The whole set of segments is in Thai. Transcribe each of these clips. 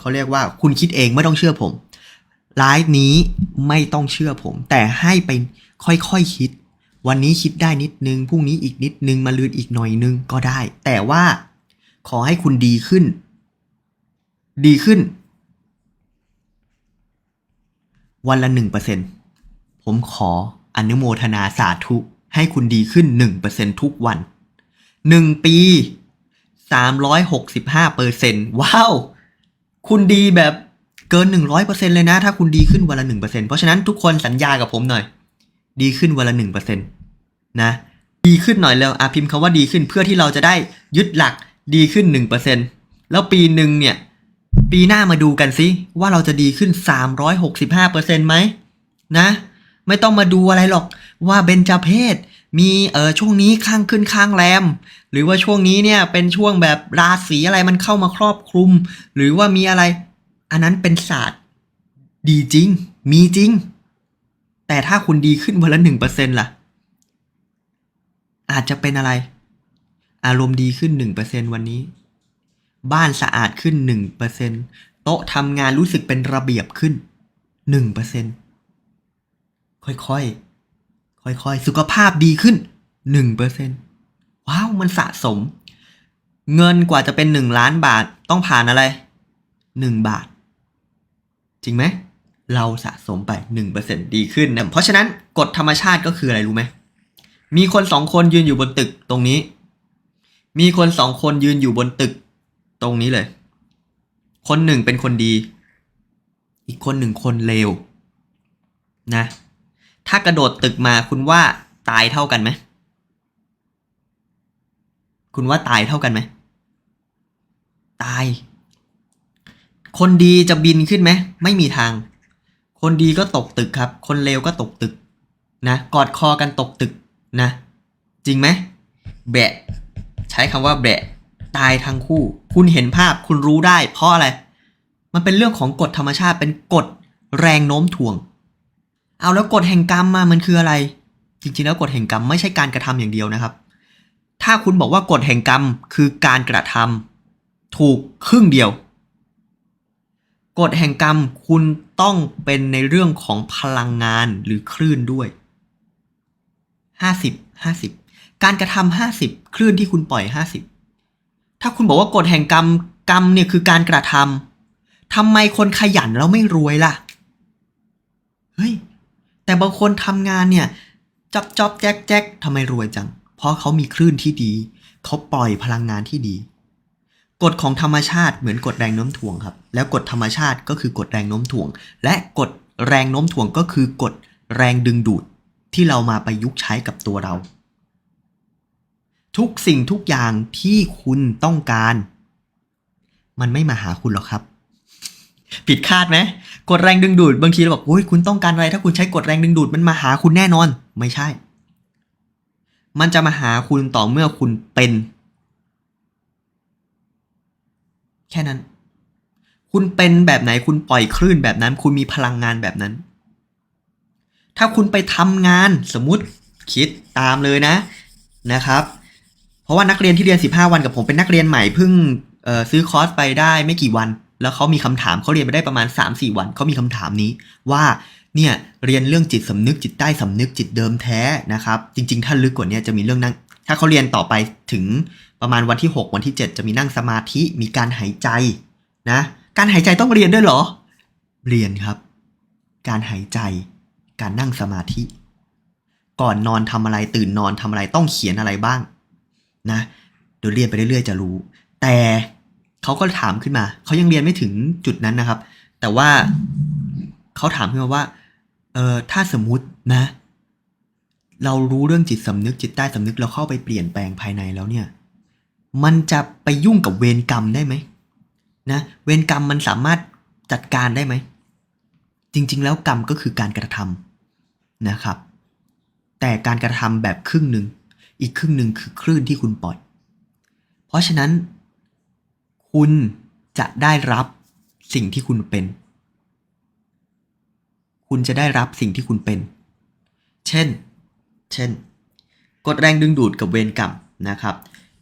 เขาเรียกว่าคุณคิดเองไม่ต้องเชื่อผมไลฟ์นี้ไม่ต้องเชื่อผม แต่ให้ไปค่อยๆคคิด วันนี้คิดได้นิดนึงพรุ่งนี้อีกนิดนึงมาลืนอีกหน่อยนึงก็ได้ แต่ว่าขอให้คุณดีขึ้น ดีขึ้น วันละหนึ่งเปอร์เซ็นผมขออนุโมทนาสาธุ ให้คุณดีขึ้นหนึ่งเปอร์เซ็นทุกวันหนึ่งปีสามร้อยหกสิบห้าเปอร์เซ็นว้าว คุณดีแบบเกินหนึ่งร้อยเปอร์เซ็นเลยนะ ถ้าคุณดีขึ้นวันละหนึ่งเปอร์เซ็นเพราะฉะนั้นทุกคนสัญญากับผมหน่อย ดีขึ้นวันละหนึ่งเปอร์เซ็นนะดีขึ้นหน่อยแล้วอะพิมพ์คำว่าดีขึ้นเพื่อที่เราจะได้ยึดหลักดีขึ้นหนึ่งเปอร์เซ็นแล้วปีหนึ่งเนี่ยปีหน้ามาดูกันสิว่าเราจะดีขึ้น 365%ไหมนะ ไม่ต้องมาดูอะไรหรอกว่าเบญจเพศ มีเออช่วงนี้ข้างขึ้นข้างแรม หรือว่าช่วงนี้เนี่ยเป็นช่วงแบบราศีอะไรมันเข้ามาครอบคลุม หรือว่ามีอะไร อันนั้นเป็นศาสตร์ ดีจริง มีจริง แต่ถ้าคุณดีขึ้นวันละหนึ่งเปอร์เซ็นต์ล่ะ อาจจะเป็นอะไร อารมณ์ดีขึ้นหนึ่งเปอร์เซ็นวันนี้ บ้านสะอาดขึ้นหนึ่งเปอร์เซ็นโต๊ะทำงานรู้สึกเป็นระเบียบขึ้นหนึ่งเปอร์เซ็นค่อยๆ ค่อยๆ สุขภาพดีขึ้นหนึ่งเปอร์เซ็นว้าว มันสะสม เงินกว่าจะเป็นหนึ่งล้านบาทต้องผ่านอะไรหนึ่งบาท จริงไหม เราสะสมไปหนึ่งเปอร์เซ็นดีขึ้นนะเพราะฉะนั้นกฎธรรมชาติก็คืออะไรรู้ไหม มีคนสองคนยืนอยู่บนตึกตรงนี้ มีคนสองคนยืนอยู่บนตึกตรงนี้เลย คนหนึ่งเป็นคนดี อีกคนหนึ่งคนเลวนะ ถ้ากระโดดตึกมาคุณว่าตายเท่ากันไหม คุณว่าตายเท่ากันไหม ตาย คนดีจะบินขึ้นไหม ไม่มีทาง คนดีก็ตกตึกครับ คนเลวก็ตกตึก นะ กอดคอกันตกตึกนะ จริงไหม แบะ ใช้คำว่าแบะ ตายทั้งคู่ คุณเห็นภาพคุณรู้ได้ เพราะอะไร มันเป็นเรื่องของกฎธรรมชาติเป็นกฎแรงโน้มถ่วง เอาแล้วกฎแห่งกรรมมามันคืออะไร จริงๆแล้วกฎแห่งกรรมไม่ใช่การกระทำอย่างเดียวนะครับ ถ้าคุณบอกว่ากฎแห่งกรรมคือการกระทำถูกครึ่งเดียวกฎแห่งกรรมคุณต้องเป็นในเรื่องของพลังงานหรือคลื่นด้วยห้าสิบห้าสิบการกระทำห้าสิบคลื่นที่คุณปล่อยห้าสิบถ้าคุณบอกว่ากฎแห่งกรรมกรรมเนี่ยคือการกระทำทำไมคนขยันแล้วไม่รวยล่ะ แต่บางคนทำงานเนี่ยจับจับแจ๊กแจ๊กทำไมรวยจัง เพราะเขามีคลื่นที่ดี เขาปล่อยพลังงานที่ดี กฎของธรรมชาติเหมือนกฎแรงโน้มถ่วงครับ แล้วกฎธรรมชาติก็คือกฎแรงโน้มถ่วง และกฎแรงโน้มถ่วงก็คือกฎแรงดึงดูดที่เรามาประยุกต์ใช้กับตัวเรา ทุกสิ่งทุกอย่างที่คุณต้องการ มันไม่มาหาคุณหรอกครับ ผิดคาดไหม กฎแรงดึงดูด บางทีเราบอกโอ้ยคุณต้องการอะไร ถ้าคุณใช้กฎแรงดึงดูดมันมาหาคุณแน่นอน ไม่ใช่ มันจะมาหาคุณต่อเมื่อคุณเป็น แค่นั้น คุณเป็นแบบไหนคุณปล่อยคลื่นแบบนั้น คุณมีพลังงานแบบนั้น ถ้าคุณไปทำงานสมมติคิดตามเลยนะนะครับ เพราะว่านักเรียนที่เรียน 15 วันกับผมเป็นนักเรียนใหม่เพิ่งซื้อคอร์สไปได้ไม่กี่วัน แล้วเขามีคำถามเขาเรียนไปได้ประมาณ 3-4 วันเขามีคำถามนี้ว่าเนี่ยเรียนเรื่องจิตสำนึกจิตใต้สำนึกจิตเดิมแท้นะครับ จริง ๆ ถ้าลึกกว่านี้จะมีเรื่องนั่งถ้าเขาเรียนต่อไปถึงประมาณวันที่ 6 วันที่ 7 จะมีนั่งสมาธิมีการหายใจนะการหายใจต้องเรียนด้วยเหรอ เรียนครับ การหายใจ การนั่งสมาธิ ก่อนนอนทำอะไรตื่นนอนทำอะไรต้องเขียนอะไรบ้างนะเดี๋ยวเรียนไปเรื่อยๆจะรู้ แต่ เขาก็ถามขึ้นมา เขายังเรียนไม่ถึงจุดนั้นนะครับ แต่ว่าเขาถามขึ้นมาว่า เออถ้าสมมุตินะ เรารู้เรื่องจิตสำนึกจิตใต้สำนึกเราเข้าไปเปลี่ยนแปลงภายในแล้วเนี่ย มันจะไปยุ่งกับเวรกรรมได้ไหมนะ เวรกรรมมันสามารถจัดการได้ไหม จริง ๆ แล้วกรรมก็คือการกระทำนะครับ แต่การกระทำแบบครึ่งหนึ่งอีกครึ่งหนึ่งคือคลื่นที่คุณปล่อย เพราะฉะนั้น คุณจะได้รับสิ่งที่คุณเป็น คุณจะได้รับสิ่งที่คุณเป็น เช่น เช่นกฎแรงดึงดูดกับเวรกรรมนะครับ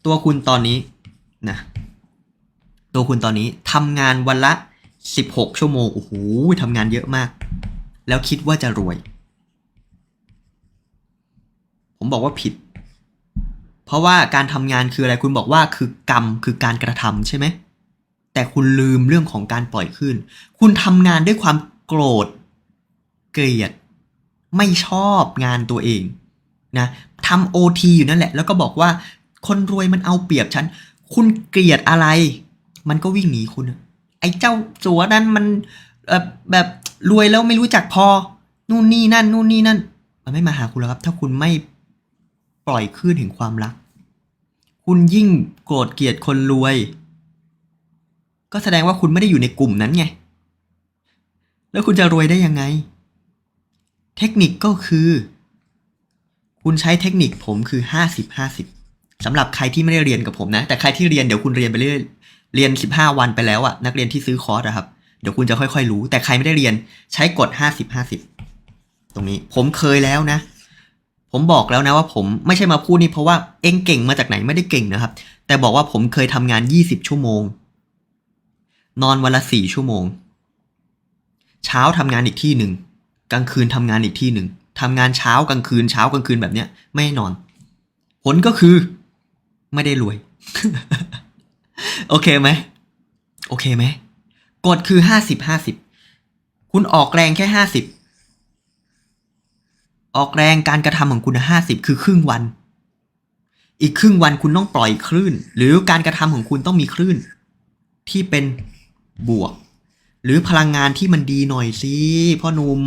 ตัวคุณตอนนี้นะตัวคุณตอนนี้ทำงานวันละสิบหกชั่วโมง โอ้โหทำงานเยอะมาก แล้วคิดว่าจะรวย ผมบอกว่าผิด เพราะว่าการทำงานคืออะไรคุณบอกว่าคือกรรมคือการกระทำใช่ไหมแต่คุณลืมเรื่องของการปล่อยขึ้น คุณทำงานด้วยความโกรธ เกลียด ไม่ชอบงานตัวเองนะทำโอทีอยู่นั่นแหละ แล้วก็บอกว่าคนรวยมันเอาเปรียบฉัน คุณเกลียดอะไร มันก็วิ่งหนีคุณไอ้เจ้าสัวนั้นมันแบบรวยแล้วไม่รู้จักพอ นู่นนี่นั่น นู่นนี่นั่น มันไม่มาหาคุณแล้วครับ ถ้าคุณไม่ปล่อยคลื่นแห่งความรัก คุณยิ่งโกรธเกลียดคนรวย ก็แสดงว่าคุณไม่ได้อยู่ในกลุ่มนั้นไง แล้วคุณจะรวยได้ยังไง เทคนิคก็คือ คุณใช้เทคนิคผมคือห้าสิบห้าสิบสำหรับใครที่ไม่ได้เรียนกับผมนะ แต่ใครที่เรียนเดี๋ยวคุณเรียนไปเรื่อยเรียนสิบห้าวันไปแล้วอะนักเรียนที่ซื้อคอร์สอะครับเดี๋ยวคุณจะค่อยๆรู้ แต่ใครไม่ได้เรียนใช้กฎห้าสิบห้าสิบตรงนี้ผมเคยแล้วนะ ผมบอกแล้วนะว่าผมไม่ใช่มาพูดนี่เพราะว่าเองเก่งมาจากไหนไม่ได้เก่งนะครับ แต่บอกว่าผมเคยทำงานยี่สิบชั่วโมง นอนวันละสี่ชั่วโมง เช้าทำงานอีกที่หนึ่งกลางคืนทำงานอีกที่หนึ่งทำงานเช้ากลางคืนเช้ากลางคืนแบบเนี้ย ไม่นอน ผลก็คือ ไม่ได้รวย โอเคไหมโอเคไหมกฎคือห้าสิบห้าสิบคุณออกแรงแค่ห้าสิบ ออกแรงการกระทำของคุณห้าสิบคือครึ่งวัน อีกครึ่งวันคุณต้องปล่อยคลื่น หรือการกระทำของคุณต้องมีคลื่น ที่เป็นบวก หรือพลังงานที่มันดีหน่อยสิพ่อหนุ่ม